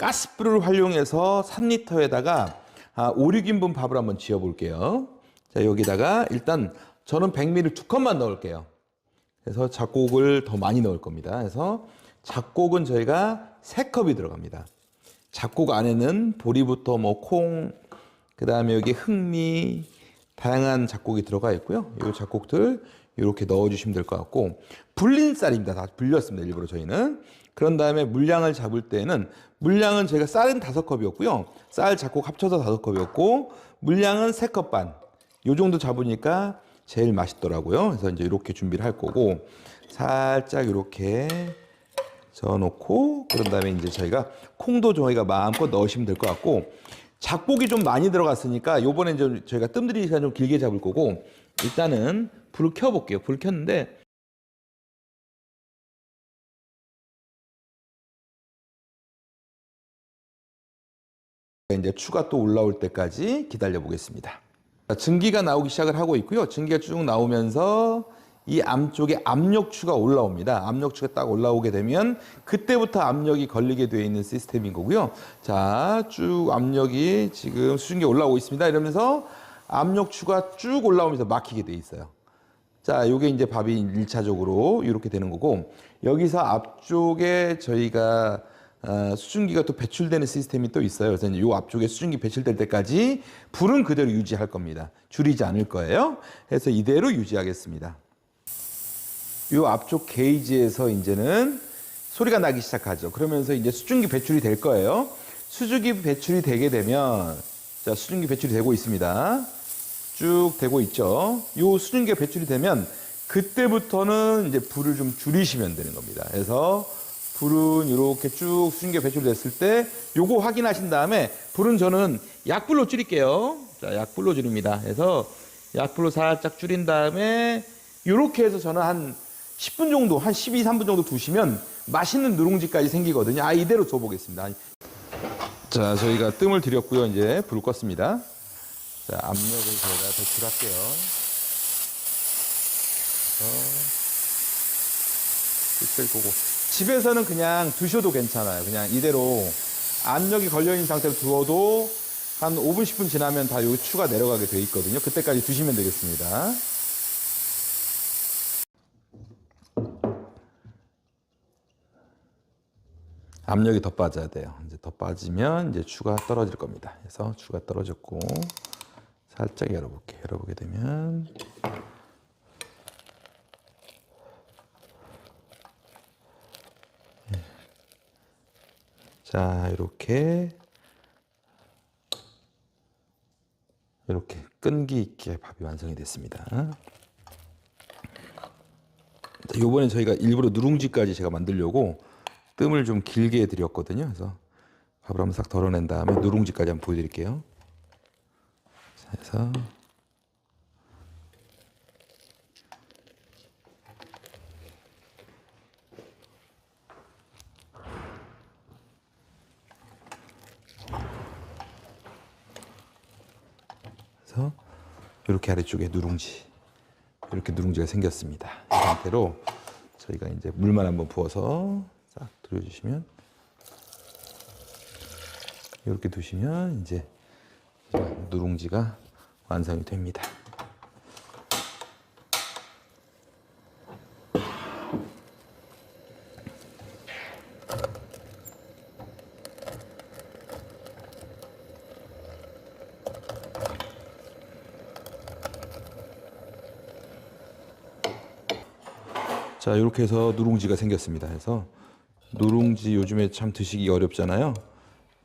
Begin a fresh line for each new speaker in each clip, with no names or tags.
가스불을 활용해서 3리터에다가 아, 5, 6인분 밥을 한번 지어 볼게요. 자, 여기다가 일단 저는 100ml 두 컵만 넣을게요. 그래서 잡곡을 더 많이 넣을 겁니다. 그래서 잡곡은 저희가 세 컵이 들어갑니다. 잡곡 안에는 보리부터 뭐 콩, 그 다음에 여기 흑미, 다양한 잡곡이 들어가 있고요. 이 잡곡들 이렇게 넣어주시면 될 것 같고 불린 쌀입니다. 다 불렸습니다. 일부러 저희는. 그런 다음에 물량을 잡을 때는 물량은 저희가 쌀은 다섯 컵이었고요. 쌀 잡곡 합쳐서 다섯 컵이었고 물량은 세 컵 반. 요 정도 잡으니까 제일 맛있더라고요. 그래서 이제 이렇게 준비를 할 거고 살짝 이렇게 저어놓고 그런 다음에 이제 저희가 콩도 저희가 마음껏 넣으시면 될 것 같고 잡곡이 좀 많이 들어갔으니까 요번에 이제 저희가 뜸들이 시간 좀 길게 잡을 거고 일단은 불을 켜볼게요. 불 켰는데 이제 추가 또 올라올 때까지 기다려 보겠습니다. 자, 증기가 나오기 시작을 하고 있고요. 증기가 쭉 나오면서 이 암 쪽에 압력추가 올라옵니다. 압력추가 딱 올라오게 되면 그때부터 압력이 걸리게 되어 있는 시스템인 거고요. 자, 쭉 압력이 지금 수증기 올라오고 있습니다. 이러면서 압력추가 쭉 올라오면서 막히게 돼 있어요. 자, 요게 이제 밥이 일차적으로 이렇게 되는 거고 여기서 앞쪽에 저희가 어, 수증기가 또 배출되는 시스템이 또 있어요. 그래서 요 앞쪽에 수증기 배출될 때까지 불은 그대로 유지할 겁니다. 줄이지 않을 거예요. 그래서 이대로 유지하겠습니다. 요 앞쪽 게이지에서 이제는 소리가 나기 시작하죠. 그러면서 이제 수증기 배출이 될 거예요. 수증기 배출이 되게 되면 자, 수증기 배출이 되고 있습니다. 쭉 되고 있죠. 요 수증기가 배출이 되면 그때부터는 이제 불을 좀 줄이시면 되는 겁니다. 그래서 불은 이렇게 쭉 수증기가 배출됐을 때 요거 확인하신 다음에 불은 저는 약불로 줄일게요. 자, 약불로 줄입니다. 그래서 약불로 살짝 줄인 다음에 이렇게 해서 저는 한 10분 정도, 한 12, 3분 정도 두시면 맛있는 누룽지까지 생기거든요. 아, 이대로 둬보겠습니다. 자, 저희가 뜸을 들였고요. 이제 불 껐습니다. 자, 압력을 저희가 배출할게요. 끝을 보고. 집에서는 그냥 두셔도 괜찮아요. 그냥 이대로 압력이 걸려있는 상태로 두어도 한 5분, 10분 지나면 다 요 추가 내려가게 돼 있거든요. 그때까지 두시면 되겠습니다. 압력이 더 빠져야 돼요. 이제 더 빠지면 이제 추가 떨어질 겁니다. 그래서 추가 떨어졌고 살짝 열어볼게요. 열어보게 되면 예. 자 이렇게 이렇게 끈기 있게 밥이 완성이 됐습니다. 요번에 저희가 일부러 누룽지까지 제가 만들려고 뜸을 좀 길게 드렸거든요. 그래서 밥을 한번 싹 덜어낸 다음에 누룽지까지 한번 보여드릴게요. 자, 해서 그래서 이렇게 아래쪽에 누룽지 이렇게 누룽지가 생겼습니다. 이 상태로 저희가 이제 물만 한번 부어서 싹 들여주시면 이렇게 두시면 이제 누룽지가 완성이 됩니다. 자, 이렇게 해서 누룽지가 생겼습니다. 그래서 누룽지 요즘에 참 드시기 어렵잖아요.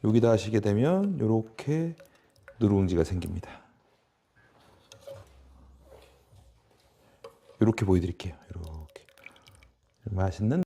여기다 하시게 되면 이렇게 누룽지가 생깁니다. 이렇게 보여드릴게요. 이렇게 맛있는